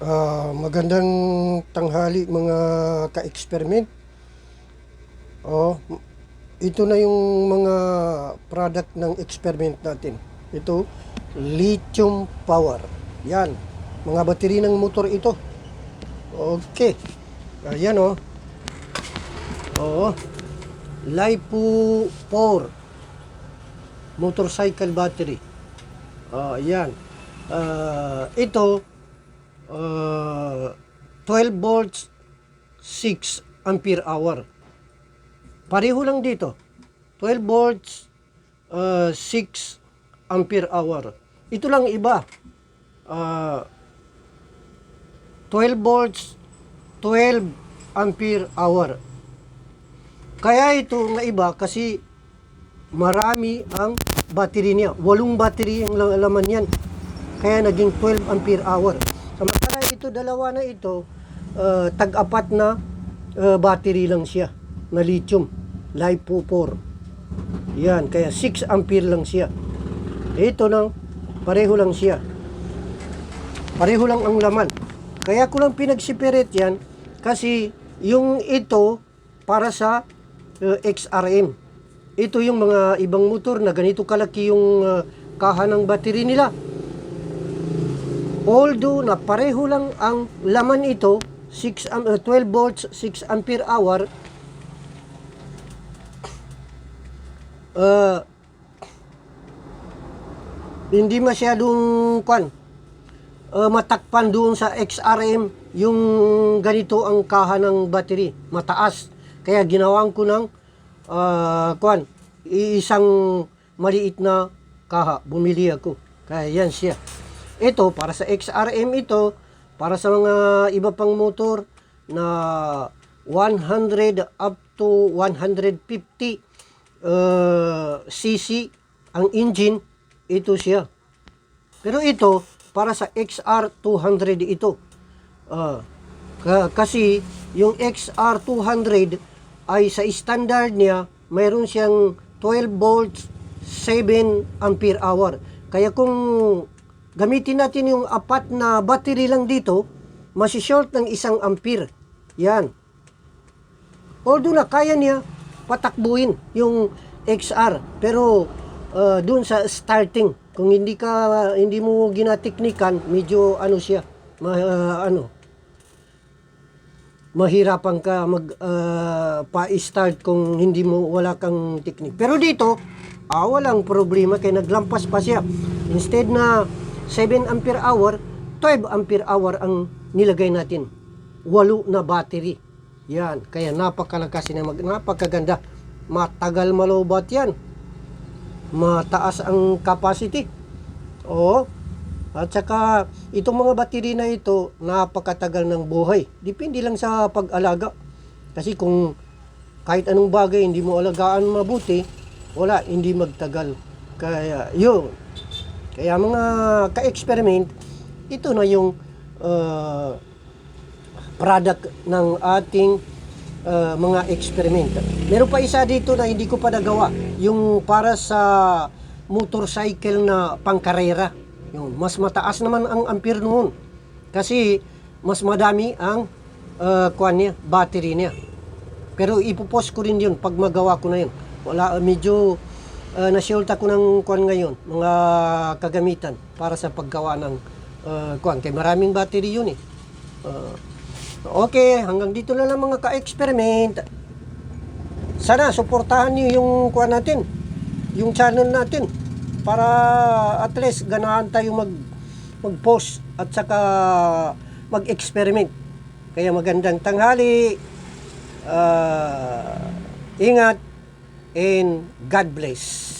Ah, magandang tanghali mga ka-experiment. Oh, ito na yung mga product ng experiment natin. Ito, lithium power. Yan, mga battery ng motor ito. Okay. Ayan oh. Oo. LiPo 4 motorcycle battery. Ah, yan. Ah, ito uh, 12 volts 6 ampere hour. Pareho lang dito. 12 volts uh, 6 ampere hour. Ito lang iba. Uh, 12 volts 12 ampere hour. Kaya ito nga iba kasi marami ang battery niya. Walong battery ang la- laman yan. Kaya naging 12 ampere hour. Samantala ito, dalawa na ito, uh, tag-apat na uh, battery lang siya na lithium. LiPo 4. Yan, kaya 6 ampere lang siya. Ito nang pareho lang siya. Pareho lang ang laman. Kaya ko lang pinag-separate yan kasi yung ito para sa uh, XRM. Ito yung mga ibang motor na ganito kalaki yung uh, kaha ng battery nila. Although na pareho lang ang laman ito, 6 am- uh, 12 volts, 6 ampere hour, uh, hindi masyadong kwan, uh, matakpan doon sa XRM yung ganito ang kaha ng battery, mataas. Kaya ginawan ko ng uh, kwan, isang maliit na kaha, bumili ako. Kaya yan siya. Ito, para sa XRM ito, para sa mga iba pang motor na 100 up to 150 uh, cc ang engine, ito siya. Pero ito, para sa XR200 ito. Ka- kasi yung XR200 ay sa standard niya, mayroon siyang 12 volts, 7 ampere hour. Kaya kung gamitin natin yung apat na battery lang dito, masishort ng isang ampere. Yan. Although na kaya niya patakbuhin yung XR pero uh, dun sa starting kung hindi ka hindi mo ginateknikan medyo ano siya ma, uh, ano mahirapan ka mag uh, pa-start kung hindi mo wala kang technique. Pero dito, ah, walang problema kaya naglampas pa siya. Instead na 7 ampere hour, 12 ampere hour ang nilagay natin. Walo na battery. Yan, kaya napakalakas na mag napakaganda. Matagal malobat yan. Mataas ang capacity. Oo. At saka, itong mga battery na ito, napakatagal ng buhay. Depende lang sa pag-alaga. Kasi kung kahit anong bagay hindi mo alagaan mabuti, wala, hindi magtagal. Kaya, yun. Kaya mga ka-experiment, ito na yung uh, product ng ating uh, mga experiment. Meron pa isa dito na hindi ko pa nagawa. Yung para sa motorcycle na pangkarera. Yung mas mataas naman ang ampere noon. Kasi mas madami ang uh, kuan niya, battery niya. Pero ipopost ko rin yun pag magawa ko na yun. Wala, medyo uh, nasyolta ko ng kuan ngayon, mga kagamitan para sa paggawa ng uh, kuan. Kaya maraming battery yun eh. Uh, okay, hanggang dito na lang mga ka-experiment. Sana suportahan niyo yung kuan natin, yung channel natin para at least ganahan tayo mag mag-post at saka mag-experiment. Kaya magandang tanghali. Uh, ingat and God bless.